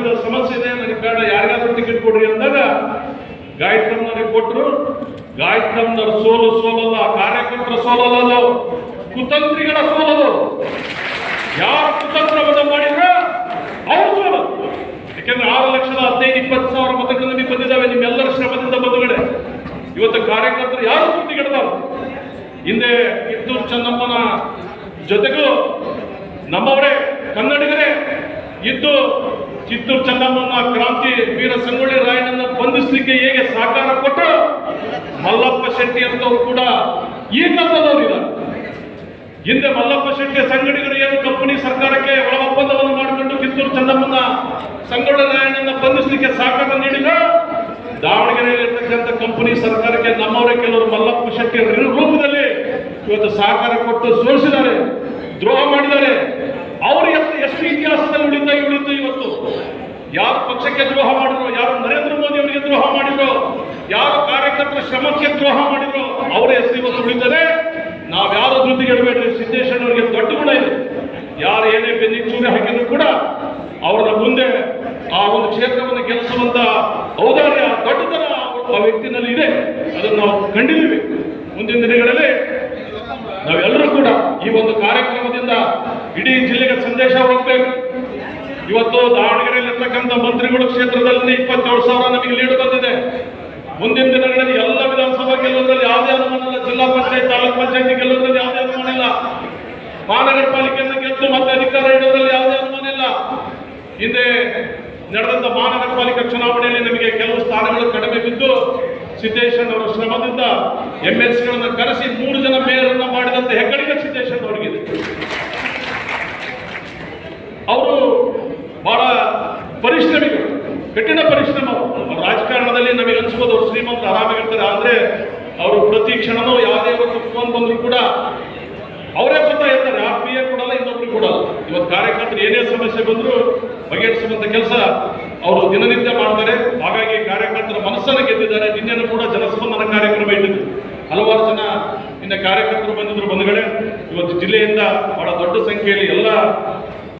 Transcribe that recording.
ಆರೋಗ್ಯದ ಸಮಸ್ಯೆ ಇದೆ ನನಗೆ ಬೇಡ, ಯಾರಿಗಾದ್ರೂ ಟಿಕೆಟ್ ಕೊಡ್ರಿ ಅಂದಾಗ ಗಾಯತ್ರಮ್ಮನಿಗೆ ಕೊಟ್ಟರು ಗಾಯತ್ರಮ್ಮನವ್ರ ಸೋಲು ಸೋಲಲ್ಲ, ಕಾರ್ಯಕರ್ತರ ಸೋಲಲ್ಲ ಕುತಂತ್ರಿಗಳ ಸೋಲದು. ಯಾರು ಕುತಂತ್ರವನ್ನು ಮಾಡಿದ್ರ ಅವ್ರು ಸೋಲ. ಯಾಕೆಂದ್ರೆ ಆರು ಲಕ್ಷದ ಹದಿನೈದು, ಇಪ್ಪತ್ತು ಸಾವಿರ ಮತಗಳಲ್ಲಿ ನಿಮಗೆ ಬಂದಿದ್ದಾವೆ ನಿಮ್ಮೆಲ್ಲರ ಶ್ರಮದಿಂದ ಬಂಧುಗಳೇ. ಇವತ್ತು ಕಾರ್ಯಕರ್ತರು ಯಾರು ತುರ್ತಿಗಿಡಬಾರ್ದು ಹಿಂದೆ ಕಿತ್ತೂರು ಚೆನ್ನಮ್ಮನ ಜೊತೆಗೂ ನಮ್ಮವರೇ, ಕನ್ನಡಿಗರೇ ಇದ್ದು ಕಿತ್ತೂರು ಚೆನ್ನಮ್ಮನ ಕ್ರಾಂತಿ ವೀರ ಸಂಗೊಳ್ಳಿ ರಾಯಣ್ಣನ ಬಂಧಿಸಲಿಕ್ಕೆ ಹೇಗೆ ಸಹಕಾರ ಕೊಟ್ಟು ಮಲ್ಲಪ್ಪ ಶೆಟ್ಟಿ ಅಂತವ್ರು ಕೂಡ ಈ ಕಾಲದವರು ಹಿಂದೆ ಮಲ್ಲಪ್ಪ ಶೆಟ್ಟಿ ಸಂಗಡಿಗರು ಏನು ಕಂಪನಿ ಸರ್ಕಾರಕ್ಕೆ ಒಳ ಒಪ್ಪಂದವನ್ನು ಮಾಡಿಕೊಂಡು ಕಿತ್ತೂರು ಚೆನ್ನಮ್ಮನ ಸಂಗೊಳ್ಳಿ ರಾಯಣ್ಣನ ಬಂಧಿಸಲಿಕ್ಕೆ ಸಹಕಾರ ನೀಡಿದ ದಾವಣಗೆರೆಯಲ್ಲಿ ಇರ್ತಕ್ಕಂಥ ಕಂಪನಿ ಸರ್ಕಾರಕ್ಕೆ ನಮ್ಮವರೇ ಕೆಲವರು ಮಲ್ಲಪ್ಪ ಶೆಟ್ಟಿ ರೂಪದಲ್ಲಿ ಇವತ್ತು ಸಹಕಾರ ಕೊಟ್ಟು ಸೋಲಿಸಿದ್ದಾರೆ, ದ್ರೋಹ ಮಾಡಿದ್ದಾರೆ. ಅವರು ಎಷ್ಟು ಇತಿಹಾಸದಲ್ಲಿ ಉಳಿದ ಉಳಿದು ಇವತ್ತು ದ್ರೋಹ ಮಾಡಿದ್ರು. ಯಾರು ನರೇಂದ್ರ ಮೋದಿ ಅವರಿಗೆ ದ್ರೋಹ ಮಾಡಿದ್ರು? ಯಾರು ಕಾರ್ಯಕರ್ತರ ಶ್ರಮಕ್ಕೆ ದ್ರೋಹ ಮಾಡಿದ್ರು? ಅವರ ಹೆಸರು ಇವತ್ತು ಉಳಿದರೆ ನಾವು ಯಾರು ಸಿದ್ದೇಶ್ವರ ಅವರಿಗೆ ದೊಡ್ಡ ಗುಣ ಇದೆ. ಯಾರು ಏನೇ ಬೆನ್ನಿಚ್ಚೂರಿ ಹಾಕಿದ್ರು ಕೂಡ ಅವರ ಮುಂದೆ ಆ ಒಂದು ಕ್ಷೇತ್ರವನ್ನು ಗೆಲ್ಲಿಸುವಂತ ಔದಾರ್ಯ ದೊಡ್ಡತನ ಆ ವ್ಯಕ್ತಿನಲ್ಲಿ ಇದೆ. ಅದನ್ನು ನಾವು ಕಂಡಿದ್ದೀವಿ. ಮುಂದಿನ ದಿನಗಳಲ್ಲಿ ನಾವೆಲ್ಲರೂ ಕೂಡ ಈ ಒಂದು ಕಾರ್ಯಕ್ರಮದಿಂದ ಇಡೀ ಜಿಲ್ಲೆಗೆ ಸಂದೇಶ ಹೋಗ್ಬೇಕು. ಇವತ್ತು ದಾವಣಗೆರೆಯಲ್ಲಿರ್ತಕ್ಕಂಥ ಮಂತ್ರಿಗಳು ಕ್ಷೇತ್ರದಲ್ಲಿ ಇಪ್ಪತ್ತೇಳು ಸಾವಿರ ನಮಗೆ ಲೀಡ್ ಬಂದಿದೆ. ಮುಂದಿನ ದಿನಗಳಲ್ಲಿ ಎಲ್ಲ ವಿಧಾನಸಭಾ ಗೆಲ್ಲುವುದರಲ್ಲಿ ಯಾವುದೇ ಅನುಮಾನ ಇಲ್ಲ. ಜಿಲ್ಲಾ ಪಂಚಾಯತ್, ತಾಲೂಕ್ ಪಂಚಾಯತಿ ಗೆಲ್ಲುವುದರಲ್ಲಿ ಯಾವುದೇ ಅನುಮಾನ ಇಲ್ಲ. ಮಹಾನಗರ ಪಾಲಿಕೆಯನ್ನು ಗೆದ್ದು ಮತ್ತೆ ಅಧಿಕಾರ ಇಡೋದ್ರಲ್ಲಿ ಯಾವುದೇ ಅನುಮಾನ ಇಲ್ಲ. ಹಿಂದೆ ನಡೆದಂತ ಮಹಾನಗರ ಪಾಲಿಕೆ ಚುನಾವಣೆಯಲ್ಲಿ ನಮಗೆ ಕೆಲವು ಸ್ಥಾನಗಳು ಕಡಿಮೆ ಬಿದ್ದು ಸಿದ್ದೇಶ್ವರ ಅವರ ಶ್ರಮದಿಂದ ಎಂ ಎಲ್ ಸಿಗಳನ್ನ ಕರೆಸಿ ಮೂರು ಜನ ಮೇಯರನ್ನ ಮಾಡಿದಂತ ಹೆಗ್ಗಳಿಕೆ ಸಿದ್ದೇಶನ್ ಅವರಿಗಿದೆ ಅವರು ಬಹಳ ಪರಿಶ್ರಮಿಗಳು, ಕಠಿಣ ಪರಿಶ್ರಮ. ರಾಜಕಾರಣದಲ್ಲಿ ನಮಗೆ ಅನಿಸ್ಬೋದು ಅವ್ರು ಶ್ರೀಮಂತರು ಆರಾಮಾಗಿರ್ತಾರೆ, ಆದರೆ ಅವರು ಪ್ರತಿ ಕ್ಷಣನೂ ಯಾವುದೇ ಒಂದು ಫೋನ್ ಬಂದರೂ ಕೂಡ ಅವರೇ ಸ್ವತಃ ಇರ್ತಾರೆ ಆ ಕೊಡಲ್ಲ ಇನ್ನೊಬ್ರಿಗೆ ಕೊಡಲ್ಲ. ಇವತ್ತು ಕಾರ್ಯಕರ್ತರು ಏನೇ ಸಮಸ್ಯೆ ಬಂದರೂ ಬಗೆಹರಿಸುವಂಥ ಕೆಲಸ ಅವರು ದಿನನಿತ್ಯ ಮಾಡ್ತಾರೆ. ಹಾಗಾಗಿ ಕಾರ್ಯಕರ್ತರ ಮನಸ್ಸನ್ನು ಗೆದ್ದಿದ್ದಾರೆ. ನಿನ್ನೆನೂ ಕೂಡ ಜನಸ್ಪಂದನ ಕಾರ್ಯಕ್ರಮ ಇಟ್ಟಿದ್ರು. ಹಲವಾರು ಜನ ನಿನ್ನೆ ಕಾರ್ಯಕರ್ತರು ಬಂದಿದ್ರು ಬಂಧುಗಳೇ. ಇವತ್ತು ಜಿಲ್ಲೆಯಿಂದ ಬಹಳ ದೊಡ್ಡ ಸಂಖ್ಯೆಯಲ್ಲಿ ಎಲ್ಲ